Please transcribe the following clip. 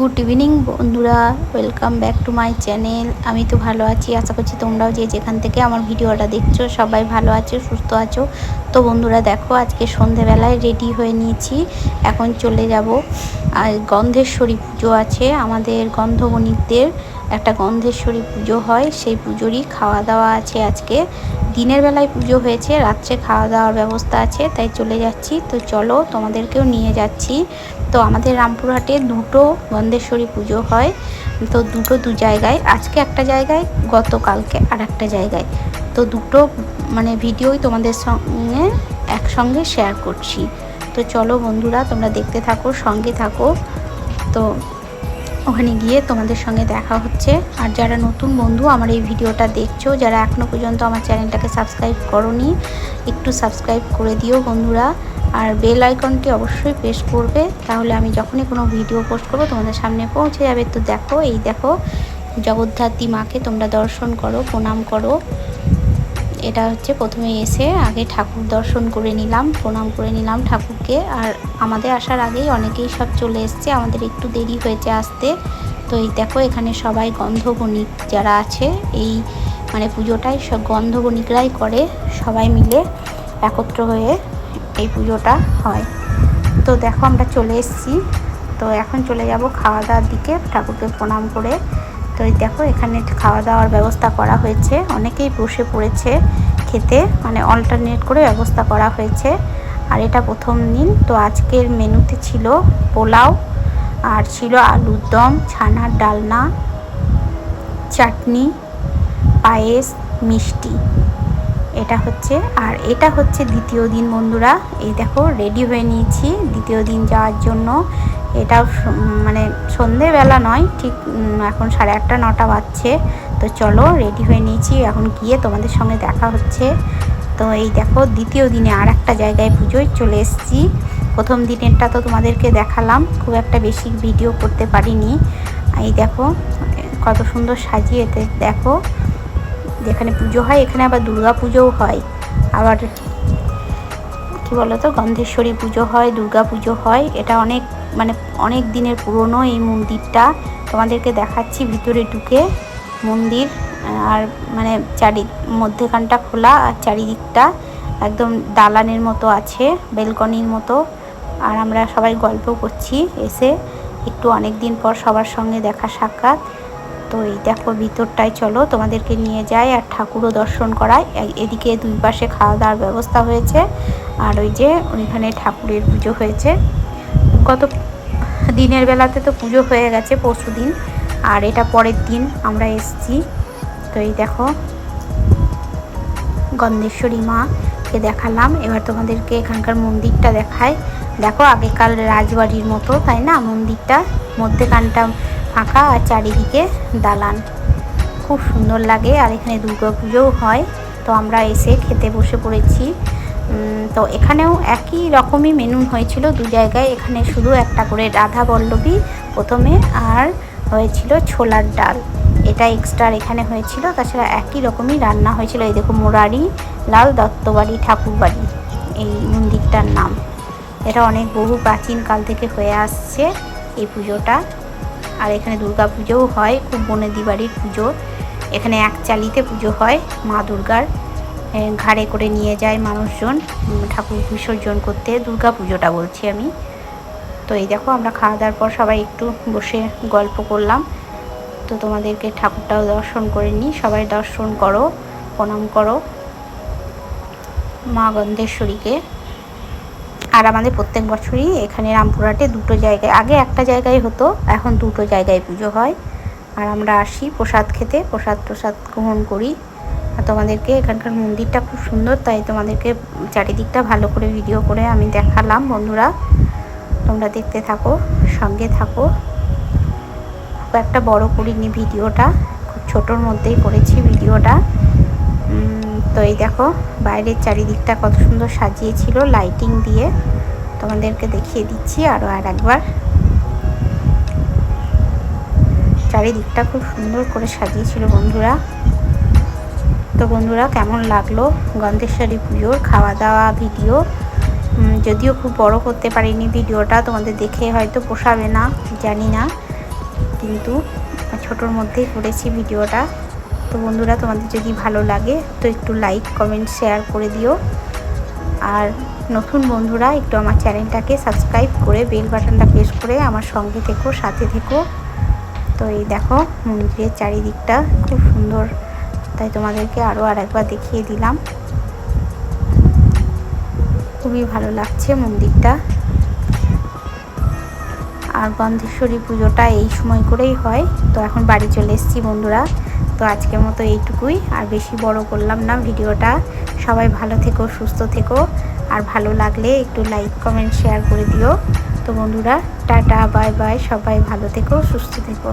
Good evening বন্ধুরা welcome back to my channel আমি তো ভালো আছি, আশা করছি তোমরাও যে যেখান থেকে আমার ভিডিওটা দেখছ, সবাই ভালো আছো, সুস্থ আছো। তো বন্ধুরা, দেখো, আজকে সন্ধেবেলায় রেডি হয়ে নিয়েছি। এখন চলে যাব। আর গন্ধেশ্বরী পুজো আছে, আমাদের গন্ধবণিকদের একটা গন্ধেশ্বরী পুজো হয়, সেই পুজোরই খাওয়া দাওয়া আছে আজকে। দিনের বেলায় পুজো হয়েছে, রাত্রে খাওয়া দাওয়ার ব্যবস্থা আছে, তাই চলে যাচ্ছি। তো চলো তোমাদেরকেও নিয়ে যাচ্ছি। তো আমাদের রামপুরহাটে দুটো গন্ধেশ্বরী পুজো হয়, তো দুটো দু জায়গায়। আজকে একটা জায়গায়, গতকালকে আর একটা জায়গায়। তো দুটো মানে ভিডিওই তোমাদের সঙ্গে একসঙ্গে শেয়ার করছি। তো চলো বন্ধুরা, তোমরা দেখতে থাকো, সঙ্গে থাকো। তো ওখানে গিয়ে তোমাদের সঙ্গে দেখা হচ্ছে। আর যারা নতুন বন্ধু, আমার এই ভিডিওটা দেখছ, যারা এখনও পর্যন্ত আমার চ্যানেলটাকে সাবস্ক্রাইব করনি, একটু সাবস্ক্রাইব করে দিও বন্ধুরা। আর বেল আইকনটি অবশ্যই প্রেস করবে, তাহলে আমি যখনই কোনো ভিডিও পোস্ট করব, তোমাদের সামনে পৌঁছে যাবে। তো দেখো, এই দেখো, জগদ্ধাত্রী মাকে তোমরা দর্শন করো, প্রণাম করো। এটা হচ্ছে প্রথমে এসে আগে ঠাকুর দর্শন করে নিলাম, প্রণাম করে নিলাম ঠাকুরকে। আর আমাদের আসার আগেই অনেকেই সব চলে এসছে, আমাদের একটু দেরি হয়েছে আসতে। তো এই দেখো, এখানে সবাই গন্ধবণিক যারা আছে, এই মানে পুজোটাই সব গন্ধবণিকরাই করে, সবাই মিলে একত্র হয়ে এই পুজোটা হয়। তো দেখো, আমরা চলে এসেছি। তো এখন চলে যাব খাওয়া দাওয়ার দিকে, ঠাকুরকে প্রণাম করে। তো দেখো, এখানে খাওয়া দাওয়ার ব্যবস্থা করা হয়েছে। অনেকেই বসে পড়েছে খেতে মানে অল্টারনেট করে ব্যবস্থা করা হয়েছে। আর এটা প্রথম দিন, তো আজকের মেনুতে ছিল পোলাও, আর ছিল আলুর দম, ছানার ডালনা, চাটনি, পায়েস, মিষ্টি। এটা হচ্ছে, আর এটা হচ্ছে দ্বিতীয় দিন বন্ধুরা। এই দেখো রেডি হয়ে নিয়েছি দ্বিতীয় দিন যাওয়ার জন্য। এটা মানে সন্ধেবেলা নয়, ঠিক এখন সাড়ে আটটা, নটা বাজছে। তো চলো রেডি হয়ে নিয়েছি, এখন গিয়ে তোমাদের সঙ্গে দেখা হচ্ছে। তো এই দেখো, দ্বিতীয় দিনে আর একটা জায়গায় পুজোয় চলে এসেছি। প্রথম দিনেরটা তো তোমাদেরকে দেখালাম, খুব একটা বেশি ভিডিও করতে পারিনি। এই দেখো, কত সুন্দর সাজিয়ে দেখো, যেখানে পুজো হয়, এখানে আবার দুর্গা পুজোও হয়। আবার, কি বলতো, গন্ধেশ্বরী পুজো হয়, দুর্গা পুজো হয়, এটা অনেক মানে অনেক দিনের পুরনো এই মন্দিরটা। তোমাদেরকে দেখাচ্ছি ভিতরে ঢুকে মন্দির, আর মানে চারি, মধ্যেখানটা খোলা আর চারিদিকটা একদম দালানের মতো আছে, বেলকনির মতো। আর আমরা সবাই গল্প করছি, এসে একটু অনেক দিন পর সবার সঙ্গে দেখা সাক্ষাৎ। তো এই দেখো ভিতরটায় চলো, তোমাদেরকে নিয়ে যায় আর ঠাকুরও দর্শন করায় এদিকে দুই পাশে খাওয়া দাওয়ার ব্যবস্থা হয়েছে। আর ওই যে ওইখানে ঠাকুরের পুজো হয়েছে। গত দিনের বেলাতে তো পুজো হয়ে গেছে, পরশু দিন। আর এটা পরের দিন আমরা এসছি। তো এই দেখো, গন্ধেশ্বরী মাকে দেখালাম। এবার তোমাদেরকে এখানকার মন্দিরটা দেখায় দেখো, আগেকার রাজবাড়ির মতো, তাই না? মন্দিরটা, মধ্যেখানটা ফাঁকা আর চারিদিকে দালান। খুব সুন্দর লাগে। আর এখানে দুর্গা পুজোও হয়। তো আমরা এসে খেতে বসে পড়েছি। তো এখানেও একই রকমই মেনু হয়েছিল দু জায়গায়। এখানে শুধু একটা করে রাধা বল্লভী প্রথমে, আর হয়েছিল ছোলার ডাল। এটা এক্সট্রা এখানে হয়েছিল। তাছাড়া একই রকমই রান্না হয়েছিল। এই দেখো মোরারি, লাল দত্তবাড়ি, ঠাকুরবাড়ি, এই মন্দিরটার নাম। এটা অনেক বহু প্রাচীন কাল থেকে হয়ে আসছে এই পুজোটা। আর এখানে দুর্গা পুজোও হয়, খুব বনেদি বাড়ির পুজো। এখানে এক চালিতে পুজো হয় মা দুর্গার। ঘাড়ে করে নিয়ে যায় মানুষজন ঠাকুর বিসর্জন করতে, দুর্গা পুজোটা বলছি আমি। তো এই দেখো, আমরা খাওয়া দাওয়ার পর সবাই একটু বসে গল্প করলাম। তো তোমাদেরকে ঠাকুরটাও দর্শন করে নিই। সবাই দর্শন করো, প্রণাম করো মা গন্ধেশ্বরীকে। আর আমাদের প্রত্যেক বছরই এখানে রামপুরহাটে দুটো জায়গায়, আগে একটা জায়গায় হতো, এখন দুটো জায়গায় পুজো হয়। আর আমরা আসি প্রসাদ খেতে প্রসাদ প্রসাদ গ্রহণ করি। আর তোমাদেরকে এখানকার মন্দিরটা খুব সুন্দর, তাই তোমাদেরকে চারিদিকটা ভালো করে ভিডিও করে আমি দেখালাম বন্ধুরা। তোমরা দেখতে থাকো, সঙ্গে থাকো। খুব একটা বড় করিনি ভিডিওটা, খুব ছোটোর মধ্যেই করেছি ভিডিওটা। তো এই দেখো, বাইরের চারিদিকটা কত সুন্দর সাজিয়েছিল লাইটিং দিয়ে। তোমাদেরকে দেখিয়ে দিচ্ছি আরও আর একবার। চারিদিকটা খুব সুন্দর করে সাজিয়েছিল বন্ধুরা। তো বন্ধুরা, কেমন লাগল গন্ধেশ্বরী পুজোর খাওয়া দাওয়া ভিডিও যদিও খুব বড় করতে পারিনি ভিডিওটা, তোমাদের দেখে হয়তো পোষাবে না, জানি না। কিন্তু ছোটোর মধ্যেই করেছি ভিডিওটা। তো বন্ধুরা, তোমাদের যদি ভালো লাগে, তো একটু লাইক কমেন্ট শেয়ার করে দিও। আর নতুন বন্ধুরা, একটু আমার চ্যানেলটাকে সাবস্ক্রাইব করে বেল বাটনটা প্রেস করে আমার সঙ্গে থেকো, সাথে থেকো। তো এই দেখো, মন্দিরের চারিদিকটা খুব সুন্দর। তাই তোমাদেরকে আরও আর একবার দেখিয়ে দিলাম। খুবই ভালো লাগছে মন্দিরটা। আর গন্ধেশ্বরী পুজোটা এই সময় করেই হয়। তো এখন বাড়ি চলে এসেছি বন্ধুরা। তো আজকের মতো এইটুকুই। আর বেশি বড় করলাম না ভিডিওটা। সবাই ভালো থেকো, সুস্থ থেকো। আর ভালো লাগলে একটু লাইক, কমেন্ট, শেয়ার করে দিও। তো বন্ধুরা, টাটা, বাই বাই। সবাই ভালো থেকো, সুস্থ থেকো।